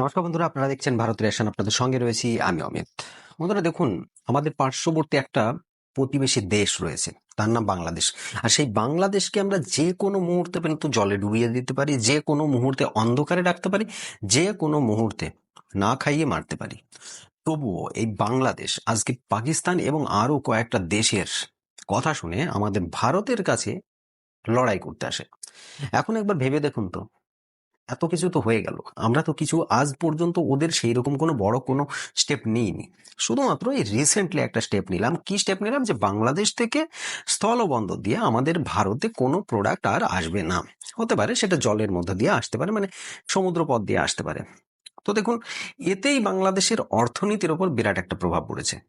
নমস্কার বন্ধুরা, আপনারা দেখছেন ভারতের রেশন, আপনাদের সঙ্গে রয়েছি আমি অমিত। বন্ধুরা দেখুন, আমাদের পার্শ্ববর্তী একটা প্রতিবেশী দেশ রয়েছে, তার নাম বাংলাদেশ। আর সেই বাংলাদেশকে আমরা যে কোনো মুহূর্তে কিন্তু জলে ডুবিয়ে দিতে পারি, যে কোনো মুহূর্তে অন্ধকারে রাখতে পারি, যে কোনো মুহূর্তে না খাইয়ে মারতে পারি। তবুও এই বাংলাদেশ, আজকে পাকিস্তান এবং আরও কয়েকটা দেশের কথা শুনে আমাদের ভারতের কাছে লড়াই করতে আসে। এখন একবার ভেবে দেখুন তো এত কিছু তো হয়ে গেল। আমরা তো কিছু আজ পর্যন্ত ওদের সেই রকম কোনো বড় কোনো স্টেপ নিইনি। শুধুমাত্র এই রিসেন্টলি একটা স্টেপ নিলাম। কি স্টেপ নিলাম? যে বাংলাদেশ থেকে স্থলবন্দর দিয়ে আমাদের ভারতে কোনো প্রোডাক্ট আর আসবে না। হতে পারে সেটা জলের মধ্যে দিয়ে আসতে পারে মানে সমুদ্র পথ দিয়ে আসতে পারে। তো দেখুন, এতেই বাংলাদেশের অর্থনীতির ওপর বিরাট একটা প্রভাব পড়েছে।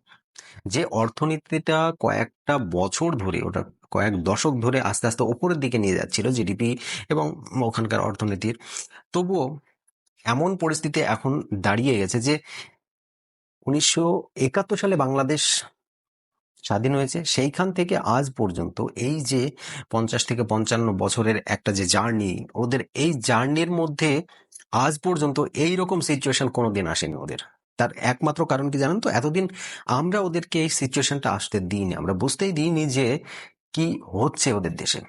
যে অর্থনীতিটা কয়েকটা বছর ধরে ওটা কয়েক দশক ধরে আস্তে আস্তে ওপরের দিকে নিয়ে যাচ্ছিল জিডিপি এবং ওখানকার অর্থনীতির। তবুও এমন পরিস্থিতি এখন দাঁড়িয়ে গেছে যে উনিশশো একাত্তর সালে বাংলাদেশ স্বাধীন হয়েছে, সেইখান থেকে আজ পর্যন্ত এই যে পঞ্চাশ থেকে পঞ্চান্ন বছরের একটা যে জার্নি, ওদের এই জার্নির মধ্যে আজ পর্যন্ত এই রকম সিচুয়েশন কোনোদিন আসেনি ওদের। তার একমাত্র কারণ কি জানেন তো? এতদিন আমরা ওদেরকে এই সিচুয়েশনটা আসতে দিইনি। আমরা বুঝতেই দিইনি যে কি হচ্ছে ওদের দেশে?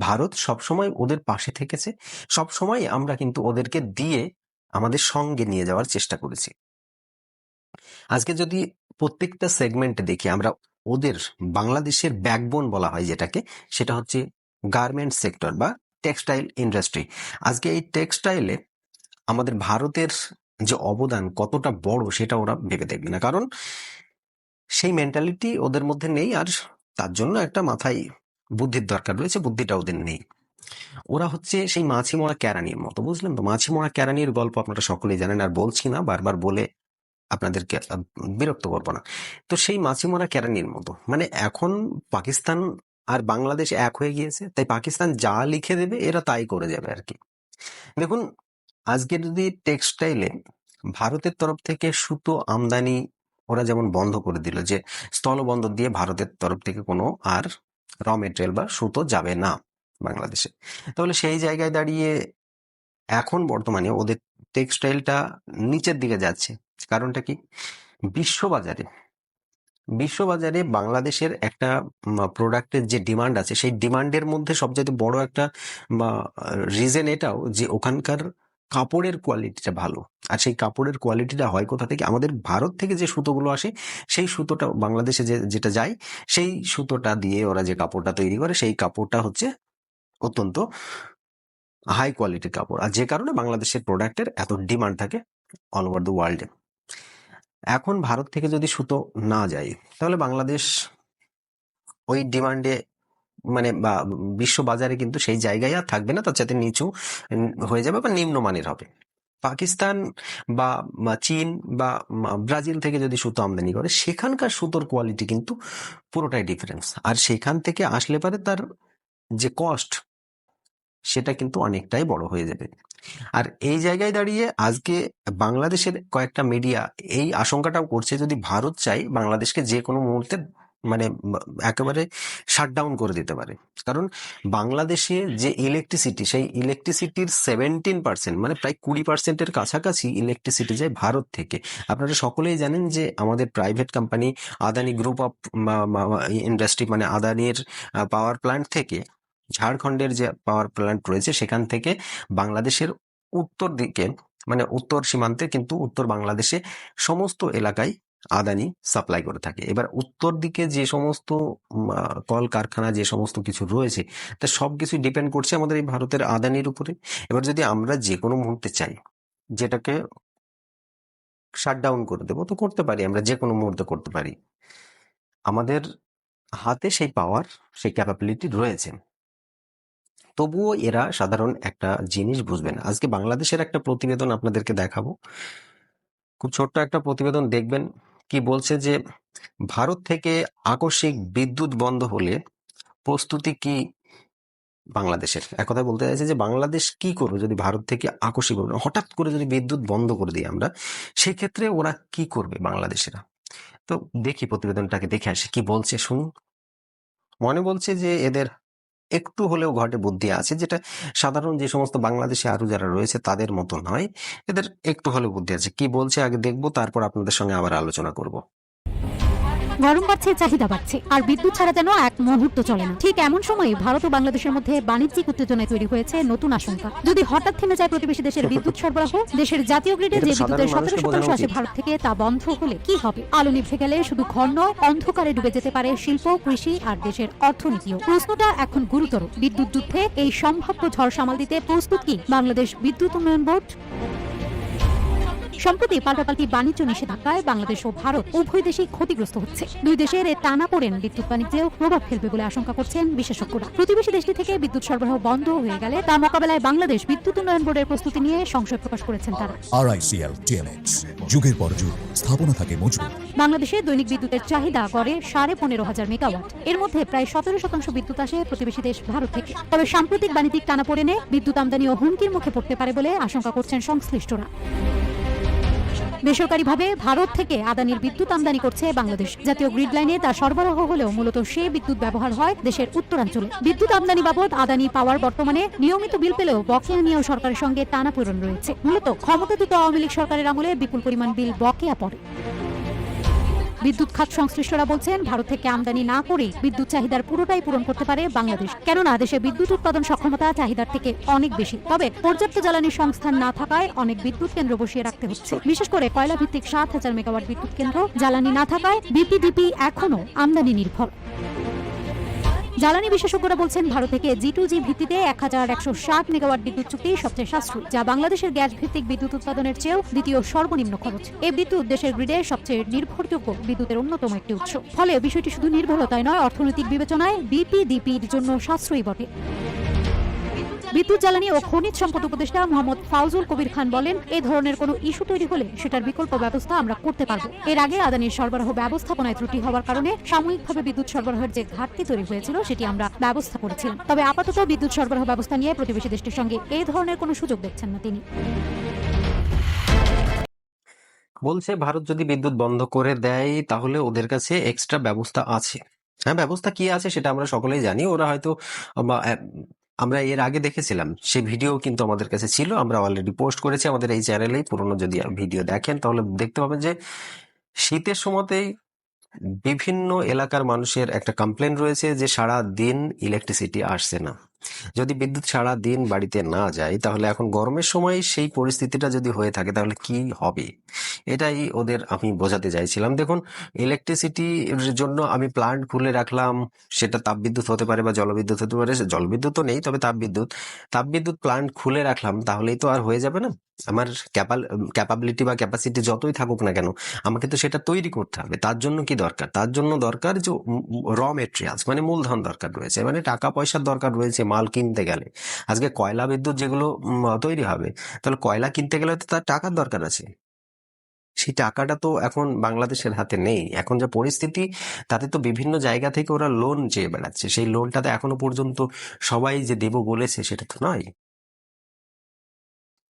ভারত সবসময় ওদের পাশে থেকেছে, সবসময় আমরা কিন্তু ওদেরকে দিয়ে আমাদের সঙ্গে নিয়ে যাওয়ার চেষ্টা করেছি। আজকে যদি প্রত্যেকটা সেগমেন্টে দেখি, আমরা ওদের বাংলাদেশের ব্যাকবোন বলা হয় যেটাকে, সেটা হচ্ছে গার্মেন্ট সেক্টর বা টেক্সটাইল ইন্ডাস্ট্রি আজকে এই টেক্সটাইলে আমাদের ভারতের যে অবদান কতটা বড় সেটা ওরা ভেবে দেখবে না। কারণ সেই মেন্টালিটি ওদের মধ্যে নেই আর তার জন্য একটা মাথায় বুদ্ধির দরকার রয়েছে, বুদ্ধিটা ওদের নেই। ওরা হচ্ছে সেই মাছি মরা ক্যারানির মতো, বুঝলেন তো? মাছি মরা ক্যারানির গল্প আপনারা সকলেই জানেন, আর বলছি না, বারবার বলে আপনাদেরকে বিরক্ত করব না। তো সেই মাছি মরা ক্যারানির মতো মানে এখন পাকিস্তান আর বাংলাদেশ এক হয়ে গিয়েছে, তাই পাকিস্তান যা লিখে দেবে, এরা তাই করে যাবে আর কি। দেখুন, আজকে যদি টেক্সটাইলে ভারতের তরফ থেকে সুতো আমদানি ওরা যেমন বন্ধ করে দিল যে, স্থলবন্দর দিয়ে ভারতের তরফ থেকে কোনো আর র মেটেরিয়াল বা সুতো যাবে না বাংলাদেশে। তাহলে সেই জায়গায় দাঁড়িয়ে এখন বর্তমানে ওদের টেক্সটাইলটা নিচের দিকে যাচ্ছে। কারণটা কি? বিশ্ববাজারে বিশ্ববাজারে বাংলাদেশের একটা প্রোডাক্টের যে ডিমান্ড আছে, সেই ডিমান্ডের মধ্যে সবচেয়ে বড় একটা রিজন এটাও যে, ওখানকার কাপড়ের কোয়ালিটিটা ভালো। আর সেই কাপড়ের কোয়ালিটিটা হয় কোথা থেকে? আমাদের ভারত থেকে যে সুতোগুলো আসে, সেই সুতোটা বাংলাদেশে যে, যেটা যায়, সেই সুতোটা দিয়ে ওরা যে কাপড়টা তৈরি করে, সেই কাপড়টা হচ্ছে অত্যন্ত হাই কোয়ালিটির কাপড়। আর যে কারণে বাংলাদেশের প্রোডাক্টের এত ডিমান্ড থাকে অল ওভার দ্য ওয়ার্ল্ডে এখন ভারত থেকে যদি সুতো না যায়, তাহলে বাংলাদেশ ওই ডিমান্ডে মানে বা বিশ্ব বাজারে কিন্তু সেই জায়গায় আর থাকবে না, তার সাথে নিচু হয়ে যাবে বা নিম্নমানের হবে। পাকিস্তান বা চীন বা ব্রাজিল থেকে যদি সুতো আমদানি করে, সেখানকার সুতোর কোয়ালিটি কিন্তু পুরোটাই ডিফারেন্স আর সেখান থেকে আসলে পারে তার যে কস্ট সেটা কিন্তু অনেকটাই বড় হয়ে যাবে। আর এই জায়গায় দাঁড়িয়ে আজকে বাংলাদেশের কয়েকটা মিডিয়া এই আশঙ্কাটাও করছে, যদি ভারত চাই বাংলাদেশকে যে কোনো মুহূর্তে মানে একেবারে শাটডাউন করে দিতে পারে। কারণ বাংলাদেশে যে ইলেকট্রিসিটি সেই ইলেকট্রিসিটির সেভেন্টিন পার্সেন্ট মানে প্রায় কুড়ি পার্সেন্টের কাছাকাছি ইলেকট্রিসিটি যায় ভারত থেকে। আপনারা সকলেই জানেন যে আমাদের private company Adani group of industry মানে আদানির পাওয়ার প্ল্যান্ট থেকে, ঝাড়খণ্ডের যে পাওয়ার প্ল্যান্ট রয়েছে সেখান থেকে বাংলাদেশের উত্তর দিকে মানে উত্তর সীমান্তে কিন্তু উত্তর বাংলাদেশে সমস্ত এলাকায় আদানি সাপ্লাই করে থাকে। এবার উত্তর দিকে যে সমস্ত কল কারখানা যে সমস্ত কিছু রয়েছে, তা সব কিছু ডিপেন্ড করছে আমাদের এই ভারতের আদানির উপরে। এবার যদি আমরা যে কোনো মুহূর্তে চাই, যেটাকে শাটডাউন করে দেবো, তো করতে পারি, আমরা যে কোনো মুহূর্তে করতে পারি। আমাদের হাতে সেই পাওয়ার সেই ক্যাপাবিলিটি রয়েছে। তবুও এরা সাধারণ একটা জিনিস বুঝবে না। আজকে বাংলাদেশের একটা প্রতিবেদন আপনাদেরকে দেখাবো। খুব ছোট্ট একটা প্রতিবেদন দেখবেন। কি বলছে যে, ভারত থেকে আকস্মিক বিদ্যুৎ বন্ধ হলে প্রস্তুতি কি বাংলাদেশের? এক কথা বলতে চাইছে যে, বাংলাদেশ কি করবে যদি ভারত থেকে আকস্মিক হঠাৎ করে যদি বিদ্যুৎ বন্ধ করে দিই আমরা, সেক্ষেত্রে ওরা কি করবে বাংলাদেশেরা? তো দেখি প্রতিবেদনটাকে দেখে আসি, কি বলছে শুনুন। মনে বলছে যে, এদের একটু হলেও ঘটে বুদ্ধি আছে, যেটা সাধারণ যে সমস্ত বাংলাদেশে আরও যারা রয়েছে তাদের মতো নয়। এদের একটু হলেও বুদ্ধি আছে। কি বলছে আগে দেখব, তারপর আপনাদের সঙ্গে আবার আলোচনা করব। গরম বাড়ছে চাহিদা বাড়ছে আর বিদ্যুৎ ছাড়া যেন এক মুহূর্ত চলে না। ঠিক এমন সময় ভারত ও বাংলাদেশের মধ্যে বাণিজ্যিক উত্তেজনায় তৈরি হয়েছে নতুন আশঙ্কা। যদি হঠাৎ থেমে যায় প্রতিবেশী দেশের বিদ্যুৎ সরবরাহ দেশের জাতীয় গ্রিডে যে বিদ্যুতের সতেরো শতাংশ আসে ভারত থেকে তা বন্ধ হলে কি হবে? আলো নিভে গেলে শুধু ঘর নয় অন্ধকারে ডুবে যেতে পারে শিল্প কৃষি আর দেশের অর্থনীতিও। প্রশ্নটা এখন গুরুতর। বিদ্যুৎ যুদ্ধে এই সম্ভাব্য ঝড় সামাল দিতে প্রস্তুত কি? বাংলাদেশ বিদ্যুৎ উন্নয়ন বোর্ড। সম্প্রতি পাল্টাপাল্টি বাণিজ্য নিষেধাজ্ঞায় বাংলাদেশ ও ভারত উভয় দেশই ক্ষতিগ্রস্ত হচ্ছে। দুই দেশের এ টানা পড়েন বিদ্যুৎ বাণিজ্যেও প্রভাব ফেলবে বলে আশঙ্কা করছেন বিশেষজ্ঞরা। প্রতিবেশী দেশটি থেকে বিদ্যুৎ সরবরাহ বন্ধ হয়ে গেলে তার মোকাবেলায় বাংলাদেশ বিদ্যুৎ উন্নয়ন বোর্ডের প্রস্তুতি নিয়ে সংশয় প্রকাশ করেছেন তারা। আরআইসিএল টিএমএক্স যুগের পর যুগ স্থাপনা থাকে মজবুত। বাংলাদেশে দৈনিক বিদ্যুতের চাহিদা গড়ে সাড়ে পনেরো হাজার মেগাওয়াট। এর মধ্যে প্রায় সতেরো শতাংশ বিদ্যুৎ আসে প্রতিবেশী দেশ ভারত থেকে। তবে সাম্প্রতিক বাণিজ্যিক টানা পড়েনে বিদ্যুৎ আমদানি ও হুমকির মুখে পড়তে পারে বলে আশঙ্কা করছেন সংশ্লিষ্টরা। বেসরকারিভাবে ভারত থেকে আদানির বিদ্যুৎ আমদানি করছে বাংলাদেশ। জাতীয় গ্রিড লাইনে তা সরবরাহ হলেও মূলত সে বিদ্যুৎ ব্যবহার হয় দেশের উত্তরাঞ্চলে। বিদ্যুৎ আমদানি বাবদ আদানি পাওয়ার বর্তমানে নিয়মিত বিল পেলেও বকেয়া নিয়েও সরকারের সঙ্গে টানা টানাপোড়েন রয়েছে। মূলত ক্ষমতাচ্যুত আওয়ামী লীগ সরকারের আমলে বিপুল পরিমাণ বিল বকেয়া পড়ে। বিদ্যুৎ খাত সংশ্লিষ্টরা বলছেন, ভারত থেকে আমদানি না করেই বিদ্যুৎ চাহিদার পুরোটাই পূরণ করতে পারে বাংলাদেশ। কেননা, দেশে বিদ্যুৎ উৎপাদন সক্ষমতা চাহিদার থেকে অনেক বেশি। তবে পর্যাপ্ত জ্বালানি সংস্থান না থাকায় অনেক বিদ্যুৎ কেন্দ্র বসিয়ে রাখতে হচ্ছে। বিশেষ করে কয়লা ভিত্তিক সাত হাজার মেগাওয়াট বিদ্যুৎ কেন্দ্র জ্বালানি না থাকায় বিপিডিপি এখনও আমদানি নির্ভর। জ্বালানি বিশেষজ্ঞরা বলছেন ভারত থেকে জি টু জি ভিত্তিতে এক হাজার একশো ষাট মেগাওয়াট বিদ্যুৎ চুক্তি সবচেয়ে সাশ্রয়ী, যা বাংলাদেশের গ্যাস ভিত্তিক বিদ্যুৎ উৎপাদনের চেয়েও দ্বিতীয় সর্বনিম্ন খরচ। এই বিদ্যুৎ দেশের গ্রিডে সবচেয়ে নির্ভরযোগ্য বিদ্যুতের অন্যতম একটি উৎস। ফলে বিষয়টি শুধু নির্ভরতায় নয়, অর্থনৈতিক বিবেচনায় বিপিডিপির জন্য সাশ্রয়ী বটে। বিদ্যুৎ জ্বালানি ও খনিজ সম্পদ উপদেষ্টা মোহাম্মদ ফাউজুল কবির খান বলেন এই ধরনের কোনো ইস্যু তৈরি হলে সেটার বিকল্প ব্যবস্থা আমরা করতে পারব। এর আগে আদানির সরবরাহ ব্যবস্থাপনায় ত্রুটি হওয়ার কারণে সাময়িকভাবে বিদ্যুৎ সরবরাহের যে ঘাটতি তৈরি হয়েছিল, সেটি আমরা ব্যবস্থা করেছিলাম। তবে আপাতত বিদ্যুৎ সরবরাহ ব্যবস্থা নিয়ে প্রতিবেশী দেশটির সঙ্গে এই ধরনের কোনো সুযোগ দেখছেন না তিনি। বলছে, ভারত যদি বিদ্যুৎ বন্ধ করে দেয়, তাহলে ওদের কাছে এক্সট্রা ব্যবস্থা আছে। হ্যাঁ ব্যবস্থা কি আছে সেটা আমরা সকলেই জানি। ওরা হয়তো আমরা এর আগে দেখেছিলাম সেই ভিডিও কিন্তু আমাদের কাছে ছিল, আমরা অলরেডি পোস্ট করেছি আমাদের এই চ্যানেলেই পুরনো যদি ভিডিও দেখেন তাহলে দেখতে পাবেন যে শীতের সময়তেই বিভিন্ন এলাকার মানুষের একটা কমপ্লেন রয়েছে যে সারা দিন ইলেকট্রিসিটি আসছে না। যদি বিদ্যুৎ সারা দিন বাড়িতে না যায়, তাহলে এখন গরমের সময় সেই পরিস্থিতিটা যদি হয়ে থাকে, তাহলে কি হবে? এটাই ওদের আমি বোঝাতে চাইছিলাম। দেখুন ইলেকট্রিসিটির জন্য আমি প্লান্ট খুলে রাখলাম, সেটা তাপবিদ্যুৎ হতে পারে বা জলবিদ্যুৎ হতে পারে জলবিদ্যুৎ তো নেই, তবে তাপবিদ্যুৎ। তাপবিদ্যুৎ প্লান্ট খুলে রাখলাম, তাহলেই তো আর হয়ে যাবে না? আমার ক্যাপাল ক্যাপাবিলিটি বা ক্যাপাসিটি যতই থাকুক না কেন, আমাকে তো সেটা তৈরি করতে হবে। তার জন্য কি দরকার? তার জন্য দরকার যে র মেটেরিয়ালস মানে মূলধন দরকার রয়েছে মানে টাকা পয়সার দরকার রয়েছে মাল কিনতে গেলে। আজকে কয়লা বিদ্যুৎ যেগুলো তৈরি হবে, তাহলে কয়লা কিনতে গেলে তো তার টাকার দরকার আছে। সেই টাকাটা তো এখন বাংলাদেশের হাতে নেই। এখন যা পরিস্থিতি, তাতে তো বিভিন্ন জায়গা থেকে ওরা লোন চেয়ে বেড়াচ্ছে। সেই লোনটাতে এখনও পর্যন্ত সবাই যে দেব বলেছে, সেটা তো নয়।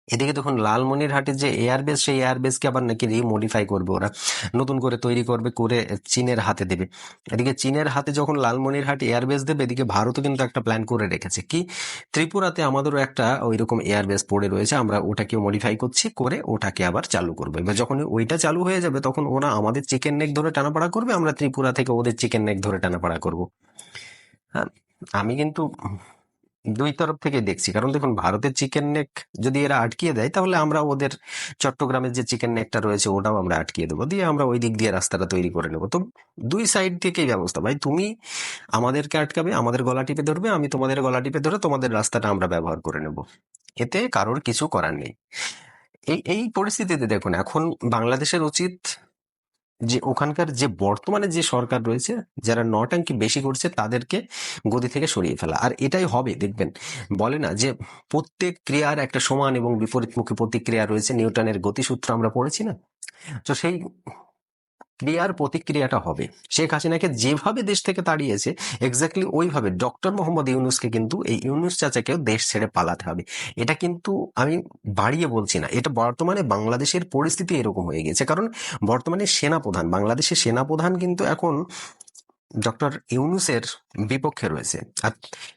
এদিকে দেখুন লালমনিরহাটের যে এয়ারবেস সেই এয়ারবেসকে আবার নাকি রিমডিফাই করবে ওরা। নতুন করে তৈরি করবে করে চীনের হাতে দেবে। এদিকে চীনের হাতে যখন লালমনিরহাট এয়ারবেস দেবে এদিকে ভারতও কিন্তু একটা প্ল্যান করে রেখেছে। কি? ত্রিপুরাতে আমাদেরও একটা ওই রকম এয়ারবেস পড়ে রয়েছে আমরা ওটাকে মডিফাই করছি করে ওটাকে আবার চালু করব। এবার যখন ওইটা চালু হয়ে যাবে তখন ওরা আমাদের চিকেন নেক ধরে টানাপাড়া করবে আমরা ত্রিপুরা থেকে ওদের চিকেন নেক ধরে টানাপাড়া করব। হ্যাঁ, আমি কিন্তু দুই তরফ থেকে দেখছি। কারণ দেখুন, ভারতের চিকেন নেক যদি এরা আটকিয়ে দেয়, তাহলে আমরা ওদের চট্টগ্রামের যে চিকেন নেকটা রয়েছে, ওটাও আমরা আটকিয়ে দেবো। দিয়ে আমরা ওই দিক দিয়ে রাস্তাটা তৈরি করে নেব। তো দুই সাইড থেকেই ব্যবস্থা। ভাই, তুমি আমাদেরকে আটকাবে, আমাদের গলা টিপে ধরবে, আমি তোমাদের গলা টিপে ধরে তোমাদের রাস্তাটা আমরা ব্যবহার করে নেব। এতে কারোর কিছু করার নেই। এই এই পরিস্থিতিতে দেখুন, এখন বাংলাদেশের উচিত যে ওখানকার যে বর্তমানে যে সরকার রয়েছে, যারা নটাঙ্কি বেশি করছে, তাদেরকে গদি থেকে সরিয়ে ফেলা। আর এটাই হবে, দেখবেন। বলে না যে প্রত্যেক ক্রিয়ার একটা সমান এবং বিপরীতমুখী প্রতিক্রিয়া রয়েছে। নিউটনের গতিসূত্র আমরা পড়েছি না? তো সেই ক্রিয়ার প্রতিক্রিয়াটা হবে। শেখ হাসিনাকে যেভাবে দেশ থেকে তাড়িয়েছে এক্স্যাক্টলি ওইভাবে ডক্টর মোহাম্মদ ইউনুসকে কিন্তু এই ইউনুস চাচাকেও দেশ ছেড়ে পালাতে হবে। এটা কিন্তু আমি বাড়িয়ে বলছি না, এটা বর্তমানে বাংলাদেশের পরিস্থিতি এরকম হয়ে গেছে। কারণ বর্তমানে সেনাপ্রধান, বাংলাদেশের সেনাপ্রধান কিন্তু এখন ডক্টর ইউনুসের বিপক্ষে রয়েছে। আর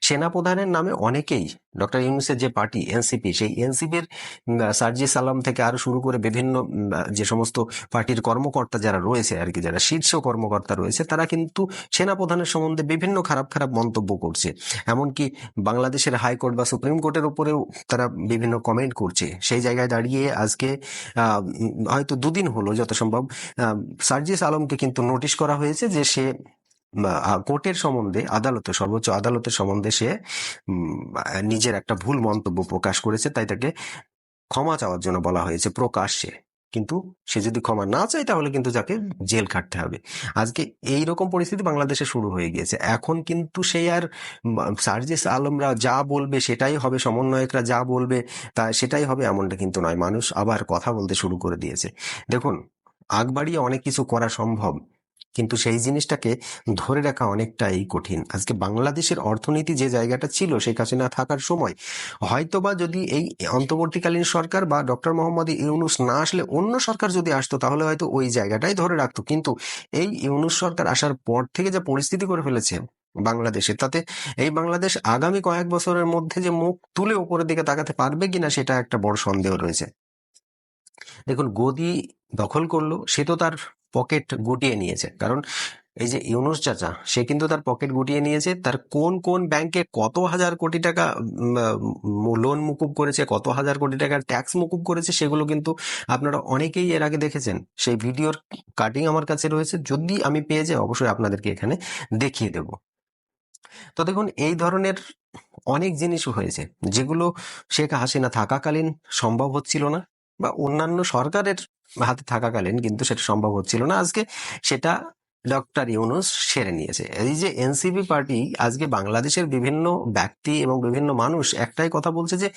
সেনাপ্রধানের নামে অনেকেই ডক্টর ইউনুসের যে পার্টি, এনসিপি, সেই এনসিপির সার্জি সালাম থেকে আরও শুরু করে বিভিন্ন যে সমস্ত পার্টির কর্মকর্তা যারা রয়েছে আর কি, যারা শীর্ষ কর্মকর্তা রয়েছে, তারা কিন্তু সেনাপ্রধানের সম্বন্ধে বিভিন্ন খারাপ খারাপ মন্তব্য করছে। এমনকি বাংলাদেশের হাইকোর্ট বা সুপ্রিম কোর্টের উপরেও তারা বিভিন্ন কমেন্ট করছে। সেই জায়গায় দাঁড়িয়ে আজকে হয়তো দুদিন হলো যত সম্ভব সার্জিস আলমকে কিন্তু নোটিশ করা হয়েছে যে সে কোর্টের সম্বন্ধে আদালতে সর্বোচ্চ আদালতের সম্বন্ধে সে নিজের একটা ভুল মন্তব্য প্রকাশ করেছে, তাই তাকে ক্ষমা চাওয়ার জন্য বলা হয়েছে, প্রকাশ্যে। কিন্তু সে যদি ক্ষমা না চায়, তাহলে কিন্তু যাকে জেল খাটতে হবে। আজকে এই রকম পরিস্থিতি বাংলাদেশে শুরু হয়ে গিয়েছে। এখন কিন্তু সেই আর সার্জেস আলমরা যা বলবে, সেটাই হবে, সমন্বয়করা যা বলবে, তা সেটাই হবে, এমনটা কিন্তু নয়। মানুষ আবার কথা বলতে শুরু করে দিয়েছে। দেখুন, আগবাড়িয়ে অনেক কিছু করা সম্ভব। কিন্তু সেই জিনিসটাকে ধরে রাখা অনেকটাই কঠিন। আজকে বাংলাদেশের অর্থনীতি যে জায়গাটা ছিল, শেখ হাসিনা থাকার সময়, হয়তোবা যদি এই অন্তর্বর্তীকালীন সরকার বা ডক্টর মোহাম্মদ ইউনুস না আসলে অন্য সরকার যদি আসতো, তাহলে হয়তো ওই জায়গাটাই ধরে রাখতো। কিন্তু এই ইউনুস সরকার আসার পর থেকে যে পরিস্থিতি করে ফেলেছে বাংলাদেশে, তাতে এই বাংলাদেশ আগামী কয়েক বছরের মধ্যে যে মুখ তুলে উপরের দিকে তাকাতে পারবে কিনা, সেটা একটা বড় সন্দেহ রয়েছে। দেখুন, গদি দখল করল, সে তো তার পকেট গুটিয়ে নিয়েছে। কারণ এই যে ইউনুস চাচা, সে কিন্তু তার পকেট গুটিয়ে নিয়েছে, তার কোন কোন ব্যাংকে কত হাজার কোটি টাকা লোন মুকুব করেছে, কত হাজার কোটি টাকার ট্যাক্স মুকুব করেছে, সেগুলো কিন্তু আপনারা অনেকেই এর আগে দেখেছেন। সেই ভিডিওর কাটিং আমার কাছে রয়েছে, যদি আমি পেয়ে যাই, অবশ্যই আপনাদেরকে এখানে দেখিয়ে দেব। তো দেখুন, এই ধরনের অনেক জিনিস হয়েছে, যেগুলো শেখ হাসিনা থাকাকালীন সম্ভব হচ্ছিল না। বা অন্যান্য সরকারের হাতে থাকাকালীন কিন্তু সেটা সম্ভব হচ্ছিল না। আজকে সেটা ডক্টর ইউনুস সেরে নিয়েছে। এই যে এনসিপি পার্টি আজকে বাংলাদেশের বিভিন্ন ব্যক্তি এবং বিভিন্ন মানুষ একটাই কথা বলছে যে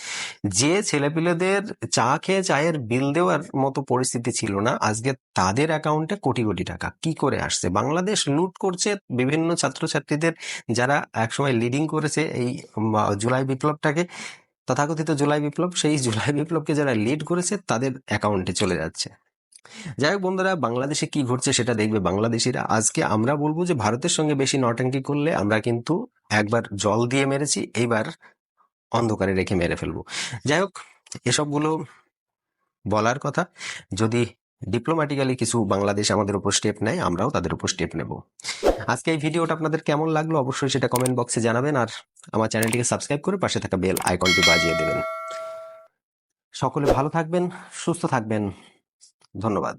যে ছেলেপিলেদের চা খেয়ে চায়ের বিল দেওয়ার মতো পরিস্থিতি ছিল না, আজকে তাদের অ্যাকাউন্টে কোটি কোটি টাকা। কি করে আসছে? বাংলাদেশ লুট করছে বিভিন্ন ছাত্রছাত্রীদের যারা একসময় লিডিং করেছে এই জুলাই বিপ্লবটাকে। তথাকথিত জুলাই বিপ্লব, সেই জুলাই বিপ্লবকে যারা লিড করেছে, তাদের অ্যাকাউন্টে চলে যাচ্ছে। যাই হোক বন্ধুরা, বাংলাদেশে কি ঘটছে সেটা দেখবে বাংলাদেশিরা। আজকে আমরা বলব যে ভারতের সঙ্গে বেশি নটাঙ্কি করলে আমরা কিন্তু একবার জল দিয়ে মেরেছি, এইবার অন্ধকারে রেখে মেরে ফেলব। যাই হোক, এসবগুলো বলার কথা। যদি ডিপ্লোম্যাটিক্যালি কিছু বাংলাদেশ আমাদের উপর স্টেপ নেয়, আমরাও তাদের উপর স্টেপ নেব। আজকে এই ভিডিওটা আপনাদের কেমন লাগল অবশ্যই সেটা কমেন্ট বক্সে জানাবেন আর আমার চ্যানেলটিকে সাবস্ক্রাইব করে পাশে থাকা বেল আইকনটি বাজিয়ে দেবেন। সকলে ভালো থাকবেন, সুস্থ থাকবেন। ধন্যবাদ।